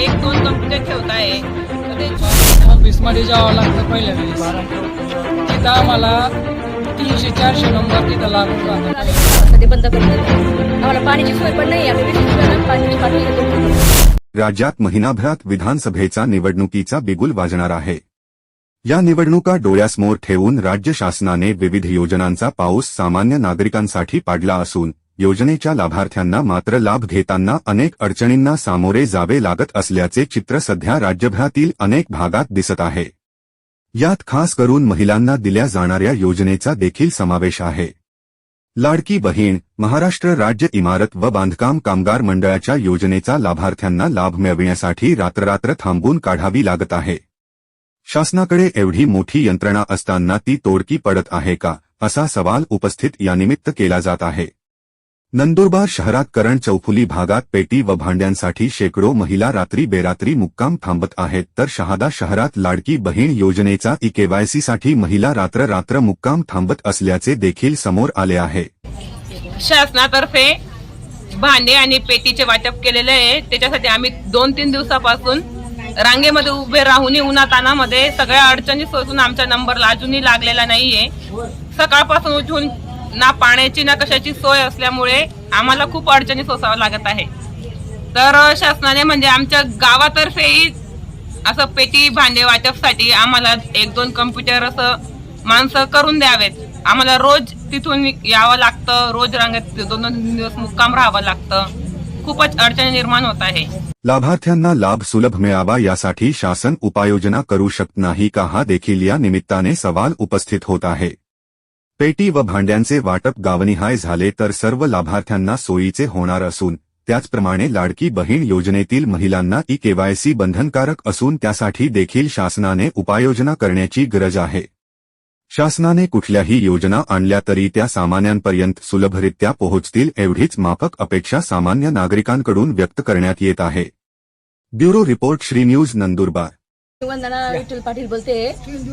एक दोन कम्प्युटर ठेवताय. जावं लागतं पहिल्या वेळेस. तिथं आम्हाला तीनशे चारशे नंबर तिथं लागून राज्यात महिनाभरात विधानसभेचा निवडणुकीचा बिगुल वाजणार आहे. या निवडणुका डोळ्यासमोर ठेवून राज्य शासनाने विविध योजनांचा पाऊस सामान्य नागरिकांसाठी पाडला असून योजनेच्या लाभार्थ्यांना मात्र लाभ घेताना अनेक अडचणींना सामोरे जावे लागत असल्याचे चित्र सध्या राज्यभरातील अनेक भागात दिसत आहे. यात खास करून महिलांना दिल्या जाणाऱ्या योजनेचा देखील समावेश आहे. लाडकी बहीण महाराष्ट्र राज्य इमारत व बांधकाम कामगार मंडळाच्या योजनेचा लाभार्थ्यांना लाभ मिळविण्यासाठी रात्ररात्र थांबून काढावी लागत आहे. शासनाकडे एवढी मोठी यंत्रणा असताना ती तोडकी पडत आहे का असा सवाल उपस्थित यानिमित्त केला जात आहे. नंदुरबार शहरात करण चौफुली भागात पेटी व भांड्यांसाठी शेकडो महिला रात्री बेरात्री मुक्काम थांबत आहेत. तर शहादा शहरात लाडकी बहीण योजनेचा इकेवायसीसाठी महिला रात्र रात्र मुक्काम थांबत असल्याचे देखील समोर आले आहे. शासनातर्फे भांडे आणि पेटीचे वाटप केलेले आहे. त्याच्यासाठी आम्ही दोन तीन दिवसापासून रांगेमध्ये उभे राहून उन्हातानामध्ये सगळ्या अडचणी सोसून आमचा नंबर अजूनही लागलेला नाहीये. सकाळपासून उठून ना पाण्याची ना कशाची सोय असल्यामुळे आम्हाला खूप अडचणी सोसाव्या लागत आहे. तर शासनाने म्हणजे आमच्या गावातर्फेही असं पेटी भांडे वाटपसाठी आम्हाला एक दोन कम्प्युटर असं माणसं करून द्यावेत. आम्हाला रोज तिथून यावं लागतं रोज रांगेत दोन दोन दिवस मुक्काम राहावं लागतं. खूपच अडचणी निर्माण होत आहे. लाभार्थ्यांना लाभ सुलभ मिळावा यासाठी शासन उपाययोजना करू शकत नाही का हा देखील या निमित्ताने सवाल उपस्थित होत आहे. पेटी व भांड्यांचे वाटप गावनिहाय झाले तर सर्व लाभार्थ्यांना सोयीचे होणार असून त्याचप्रमाणे लाडकी बहीण योजनेतील महिलांना ई केवायसी बंधनकारक असून त्यासाठी देखील शासनाने उपाययोजना करण्याची गरज आहे. शासनाने कुठल्याही योजना आणल्या तरी त्या सामान्यांपर्यंत सुलभरित्या पोहोचतील एवढीच माफक अपेक्षा सामान्य नागरिकांकडून व्यक्त करण्यात येत आहे. Bureau report Shri news Nandurbar. Vandana Vitthal Patil बोलते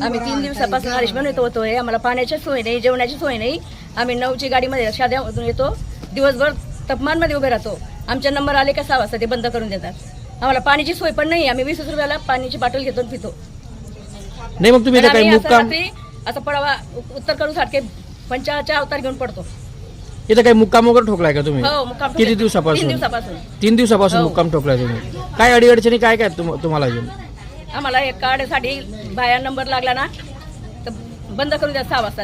आम्ही तीन दिवसापासून हरीशमन येतो होतोय. आम्हाला पाण्याची सोय नाही जेवणाची सोय नाही. आम्ही नऊची गाडीमध्ये शाद्यामधून येतो. दिवसभर तापमानमध्ये उभे राहतो. आमचे नंबर आले का सहा वाजता ते बंद करून देतात. आम्हाला पाण्याची सोय पण नाही. आम्ही वीस रुपयाला पाण्याची बाटल घेतो आणि पितो. नाही मग तुम्ही इथे आणि काही आम्ही असं मुक्काम रात्री असं पडावा उत्तर करून सारखे पंचाच्या अवतार घेऊन पडतो. इथं काही मुक्काम वगैरे ठोकलाय का तुम्ही? हो मुक्काम किती तीन दिवसापासून? दिवसापासून. तीन दिवसापासून हो. मुक्काम ठोकलाय तुम्ही. काय अडीअडचणी काय काय तुम- तुम्हाला अजून? आम्हाला एक कार्डसाठी बाया नंबर लागला ना तर बंद करून द्या सहा वाजता.